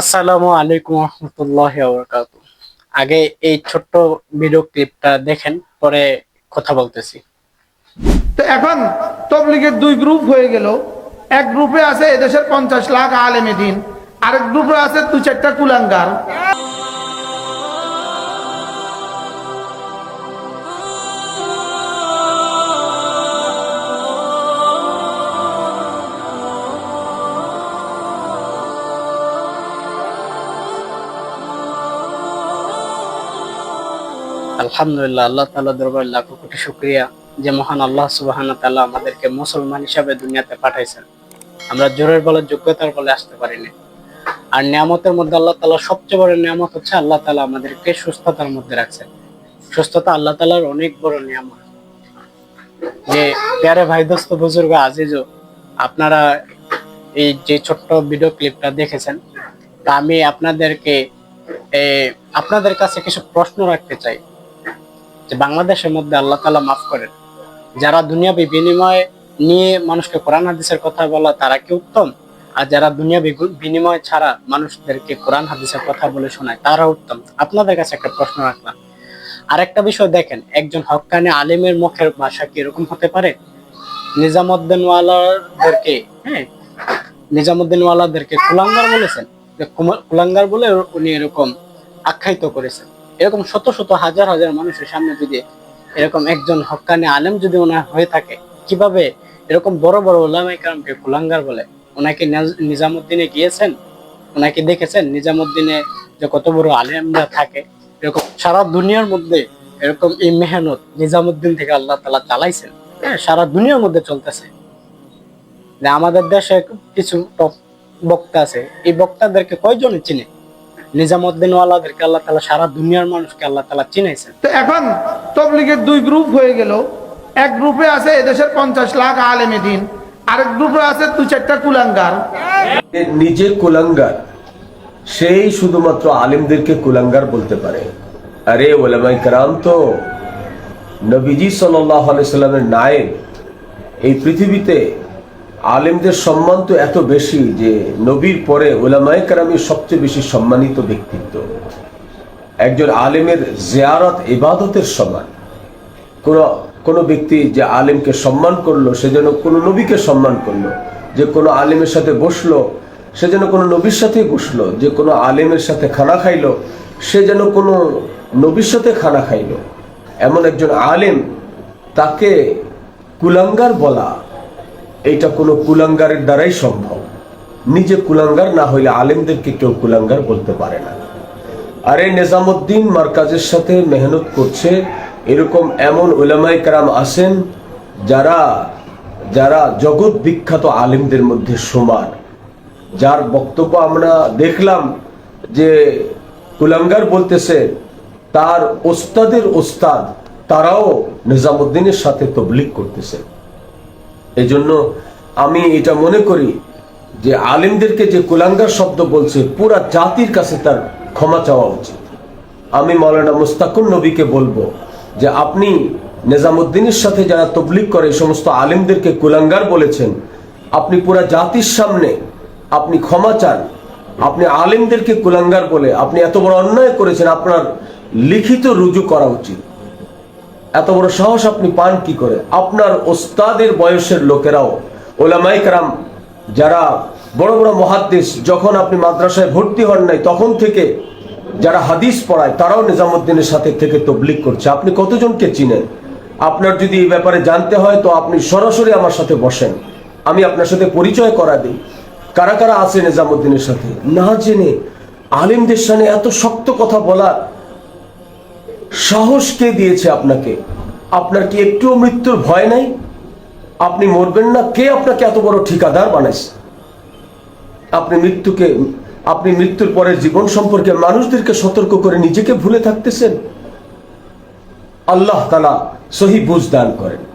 আসসালামু আলাইকুম রহমতুল্লাহ আগে এই ছোট্ট ভিডিও ক্লিপটা দেখেন, পরে কথা বলতেছি। তো এখন তবলিগের দুই গ্রুপ হয়ে গেল। এক গ্রুপে আছে এদেশের পঞ্চাশ লাখ আলেমেদিন আরেক গ্রুপে আছে দু চারটা কুলাঙ্গার। আলহামদুলিল্লাহ, আল্লাহ তাআলা দরবার লাখো কোটি শুকরিয়া যে মহান আল্লাহ সুবহানাহু তাআলা আমাদেরকে মুসলমান হিসাবে দুনিয়াতে পাঠাইছেন। আমরা জোরের বলে যোগ্যতার বলে আসতে পারিনি। আর নিয়ামতের মধ্যে আল্লাহ তাআলা সবচেয়ে বড় নিয়ামত হচ্ছে আল্লাহ তাআলা আমাদেরকে সুস্থতার মধ্যে রাখছেন। সুস্থতা আল্লাহ তাআলার অনেক বড় নিয়ামত। যে প্যারে ভাই দোস্ত বুজুর্গ আজিজ, আপনারা এই যে ছোট্ট ভিডিও ক্লিপটা দেখেছেন, তা আমি আপনাদেরকে আপনাদের কাছে কিছু প্রশ্ন রাখতে চাই। যে বাংলাদেশের মধ্যে আল্লাহ তালা মাফ করেন। যারা দুনিয়াবি বিনিময় নিয়ে মানুষকে কোরআন হাদিসের কথা বলা, তারা কি উত্তম? আর যারা দুনিয়া বিনিময় ছাড়া মানুষদেরকে কোরআন হাদিসের কথা বলে শোনায় তারা উত্তম। আপনাদের কাছে একটা প্রশ্ন রাখলাম। আরেকটা বিষয় দেখেন, একজন হক্কানি আলিমের মুখের ভাষা কি এরকম হতে পারে? নিজামুদ্দিনওয়ালাদেরকে হ্যাঁ নিজামুদ্দিনওয়ালাদেরকে কুলাঙ্গার বলেছেন। যে কুলাঙ্গার বলে উনি এরকম আখ্যায়িত করেছেন। এরকম শত শত হাজার হাজার মানুষের সামনে যদি এরকম একজন হক্কানি আলেম যদি ওনার হয়ে থাকে, কীভাবে এরকম বড় বড় ওলামাই কালামকে কুলাঙ্গার বলে? ওনাকে নিজামুদ্দিনে গিয়েছেন? ওনাকে দেখেছেন? নিজামুদ্দিনে যে কত বড় আলেমরা থাকে, এরকম সারা দুনিয়ার মধ্যে এরকম এই মেহনত নিজামুদ্দিন থেকে আল্লাহ তালা চালাইছেন। হ্যাঁ সারা দুনিয়ার মধ্যে চলতেছে। আমাদের দেশে কিছু টপ বক্তা আছে। এই বক্তাদেরকে কয়জনে চিনে? নিজামুদ্দিন ওয়ালাদেরকে আল্লাহ তালা সারা দুনিয়ার মানুষকে আল্লাহ তালা চিনাইছেন। তো এখন তবলিগের দুই গ্রুপ হয়ে গেল। এক গ্রুপে আছে এদেশের পঞ্চাশ লাখ আলেমে দিন আরেক গ্রুপে আছে দু চারটা কুলাঙ্গার। নিজে কুলাঙ্গার সেই শুধুমাত্র আলিমদেরকে কুলাঙ্গার বলতে পারে। আরে ওলামাই কারাম তো নবীজি সাল্লাহ সাল্লামের নায়েব এই পৃথিবীতে আলেমদের সম্মান তো এত বেশি যে নবীর পরে ওলামাই কারামের সবচেয়ে বেশি সম্মানিত ব্যক্তিত্ব। একজন আলেমের জিয়ারত ইবাদতের সমান। কোন, কোনো ব্যক্তি যে আলেমকে সম্মান করল, সে যেন কোনো নবীকে সম্মান করল, যে কোনো আলেমের সাথে বসল, সে যেন কোনো নবীর সাথে বসল, যে কোনো আলেমের সাথে খানা খাইলো, সে যেন কোনো নবীর সাথে খানা খাইলো। এমন একজন আলেম তাকে কুলাঙ্গার বলা এইটা কোনো কুলাঙ্গারের দ্বারাই সম্ভব। নিজে কুলাঙ্গার না হইলে আলেমদেরকে কেউ কুলাঙ্গার বলতে পারে না। আর এই নিজামুদ্দিন মার্কাজের সাথে মেহনত করছে এরকম এমন উলামাই কারাম আছেন যারা যারা জগৎ বিখ্যাত আলেমদের মধ্যে সমান। যার বক্তব্য আমরা দেখলাম যে কুলাঙ্গার বলতেছে, তার ওস্তাদের ওস্তাদ তারাও নিজামুদ্দিনের সাথে তবলিক করতেছে। এজন্য আমি এটা মনে করি যে আলেমদেরকে যে কুলাঙ্গার শব্দ বলছে, পুরা জাতির কাছে তার ক্ষমা চাওয়া উচিত। আমি মৌলানা মুস্তাকুর নবীকে বলব যে আপনি নিজামুদ্দিনের সাথে যারা তবলিক করে সমস্ত আলেমদেরকে কুলাঙ্গার বলেছেন, আপনি পুরা জাতির সামনে আপনি ক্ষমা চান। আপনি আলেমদেরকে কুলাঙ্গার বলে আপনি এত বড় অন্যায় করেছেন, আপনার লিখিত রুজু করা উচিত। এত বড় সাহস আপনি পান কি করে? আপনার ওস্তাদের বয়সের লোকেরাও ওলামাই কারাম, যারা বড় বড় মহাদ্দেশ যখন আপনি মাদ্রাসায় ভর্তি হন নাই, তখন থেকে যারা হাদিস পড়ায়, তারাও নিজামুদ্দিনের সাথে থেকে তবলিক করছে। আপনি কতজনকে চিনেন? আপনার যদি এই ব্যাপারে জানতে হয়, তো আপনি সরাসরি আমার সাথে বসেন। আমি আপনার সাথে পরিচয় করা দিই। কারা কারা আছে নিজামুদ্দিনের সাথে? না জেনে আলিমদের সামনে এত শক্ত কথা বলার সাহস কে দিয়েছে আপনাকে? আপনার কি একটুও মৃত্যুর ভয় নাই? আপনি মরবেন না। কে আপনাকে এত বড় ঠিকাদার বানাইছে? আপনি মৃত্যুকে, আপনি মৃত্যুর পরের জীবন সম্পর্কে মানুষদেরকে সতর্ক করে নিজেকে ভুলে থাকতেছেন? আল্লাহ তালা সহি বুঝ দান করেন।